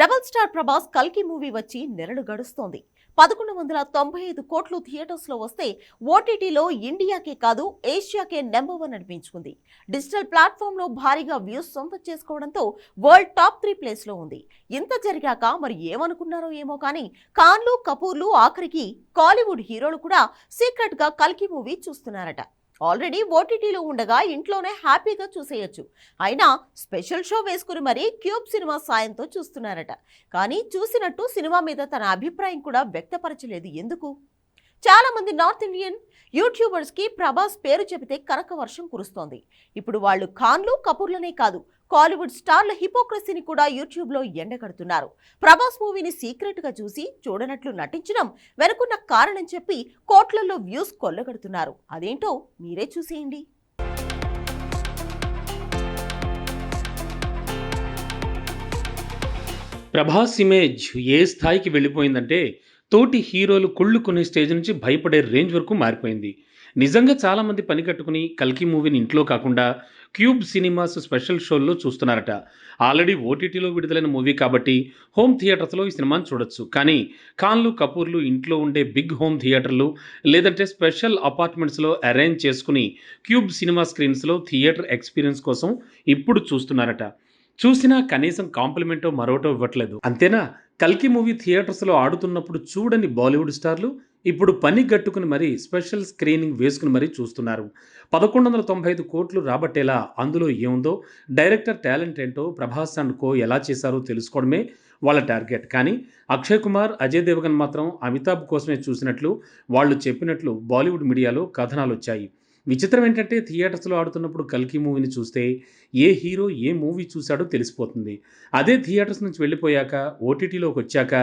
Rebel star Prabhas కల్కి movie వచ్చి నెలలు గడుస్తోంది. పదకొండు వందల తొంభై ఐదు కోట్లు థియేటర్స్లో వస్తే ఓటీటీలో ఇండియాకే కాదు ఏషియాకే నెంబర్ వన్ అనిపించుకుంది. డిజిటల్ ప్లాట్ఫామ్లో భారీగా వ్యూస్ సొంతం చేసుకోవడంతో వరల్డ్ టాప్ త్రీ ప్లేస్లో ఉంది. ఇంత జరిగాక మరి ఏమనుకున్నారో ఏమో కానీ ఖాన్లు కపూర్లు ఆఖరికి కాలీవుడ్ హీరోలు కూడా సీక్రెట్గా కల్కి మూవీ చూస్తున్నారట. ఆల్రెడీ ఓటీటీలో ఉండగా ఇంట్లోనే హ్యాపీగా చూసేయొచ్చు. అయినా స్పెషల్ షో వేసుకుని మరీ క్యూబ్ సినిమా సాయంతో చూస్తున్నారట. కానీ చూసినట్టు సినిమా మీద తన అభిప్రాయం కూడా వ్యక్తపరచలేదు. ఎందుకు? చాలామంది నార్త్ ఇండియన్ యూట్యూబర్స్కి ప్రభాస్ పేరు చెబితే కనక వర్షం కురుస్తోంది. ఇప్పుడు వాళ్ళు ఖాన్లు కపూర్లనే కాదు కాలీవుడ్ స్టార్ల హిపోక్రసీని కూడా యూట్యూబ్లో ఎండగడుతున్నారు. ప్రభాస్ మూవీని సీక్రెట్గా చూసి చూడనట్లు నటించడం వెనుకున్న కారణం చెప్పి కోట్లలో వ్యూస్ కొల్లగడుతున్నారు. అదేంటో మీరే చూసేయండి. ప్రభాస్ ఇమేజ్ ఏ స్థాయికి వెళ్ళిపోయిందంటే తోటి హీరోలు కుళ్ళు కొనే స్టేజ్ నుంచి భయపడే రేంజ్ వరకు మారిపోయింది. నిజంగా చాలామంది పని కట్టుకుని కల్కి మూవీని ఇంట్లో కాకుండా క్యూబ్ సినిమాస్ స్పెషల్ షోల్లో చూస్తున్నారట. ఆల్రెడీ ఓటీటీలో విడుదలైన మూవీ కాబట్టి హోమ్ థియేటర్స్లో ఈ సినిమాను చూడొచ్చు. కానీ ఖాన్లు కపూర్లు ఇంట్లో ఉండే బిగ్ హోమ్ థియేటర్లు లేదంటే స్పెషల్ అపార్ట్మెంట్స్లో అరేంజ్ చేసుకుని క్యూబ్ సినిమా స్క్రీన్స్లో థియేటర్ ఎక్స్పీరియన్స్ కోసం ఇప్పుడు చూస్తున్నారట. చూసినా కనీసం కాంప్లిమెంటో మరోటో ఇవ్వట్లేదు. అంతేనా? కల్కి మూవీ థియేటర్స్లో ఆడుతున్నప్పుడు చూడని బాలీవుడ్ స్టార్లు ఇప్పుడు పని గట్టుకుని మరీ స్పెషల్ స్క్రీనింగ్ వేసుకుని మరీ చూస్తున్నారు. పదకొండు వందల తొంభై ఐదు కోట్లు రాబట్టేలా అందులో ఏముందో డైరెక్టర్ టాలెంట్ ఏంటో ప్రభాస్ అండ్ కో ఎలా చేశారో తెలుసుకోవడమే వాళ్ళ టార్గెట్. కానీ అక్షయ్ కుమార్ అజయ్ దేవగన్ మాత్రం అమితాబ్ కోసమే చూసినట్లు వాళ్ళు చెప్పినట్లు బాలీవుడ్ మీడియాలో కథనాలు వచ్చాయి విచిత్రం ఏంటంటే థియేటర్స్లో ఆడుతున్నప్పుడు కల్కి మూవీని చూస్తే ఏ హీరో ఏ మూవీ చూశాడో తెలిసిపోతుంది. అదే థియేటర్స్ నుంచి వెళ్ళిపోయాక ఓటీటీలోకి వచ్చాక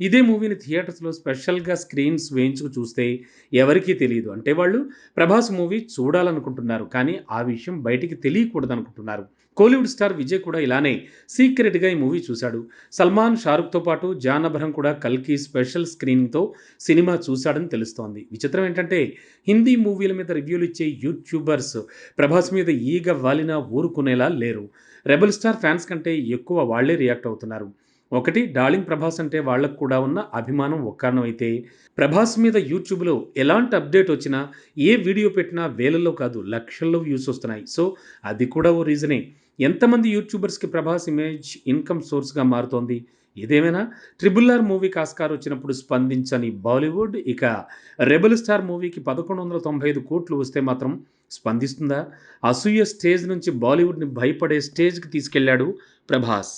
ఇదే మూవీని థియేటర్స్లో స్పెషల్గా స్క్రీన్స్ వేయించుకు చూస్తే ఎవరికీ తెలియదు అంటే వాళ్ళు ప్రభాస్ మూవీ చూడాలనుకుంటున్నారు కానీ ఆ విషయం బయటికి తెలియకూడదు అనుకుంటున్నారు కోలీవుడ్ స్టార్ విజయ్ కూడా ఇలానే సీక్రెట్గా ఈ మూవీ చూశాడు. సల్మాన్ షారుఖ్తో పాటు జాన్ అబ్రహం కూడా కల్కి స్పెషల్ స్క్రీనింగ్తో సినిమా చూశాడని తెలుస్తోంది. విచిత్రం ఏంటంటే హిందీ మూవీల మీద రివ్యూలు ఇచ్చే యూట్యూబర్స్ ప్రభాస్ మీద ఈగ వాలినా ఊరుకునేలా లేరు. రెబల్ స్టార్ ఫ్యాన్స్ కంటే ఎక్కువ వాళ్ళే రియాక్ట్ అవుతున్నారు. ఒకటి డార్లింగ్ ప్రభాస్ అంటే వాళ్ళకు కూడా ఉన్న అభిమానం ఒక కారణం అయితే ప్రభాస్ మీద యూట్యూబ్లో ఎలాంటి అప్డేట్ వచ్చినా ఏ వీడియో పెట్టినా వేలల్లో కాదు లక్షల్లో వ్యూస్ వస్తున్నాయి. సో అది కూడా ఓ రీజనే. ఎంతమంది యూట్యూబర్స్కి ప్రభాస్ ఇమేజ్ ఇన్కమ్ సోర్స్గా మారుతోంది? ఏదేమైనా ట్రిబుల్ ఆర్ మూవీ కాస్కార్ వచ్చినప్పుడు స్పందించని బాలీవుడ్ ఇక రెబల్ స్టార్ మూవీకి పదకొండు వందల తొంభై ఐదు కోట్లు వస్తే మాత్రం స్పందిస్తుందా? అసూయ స్టేజ్ నుంచి బాలీవుడ్ని భయపడే స్టేజ్కి తీసుకెళ్ళాడు ప్రభాస్.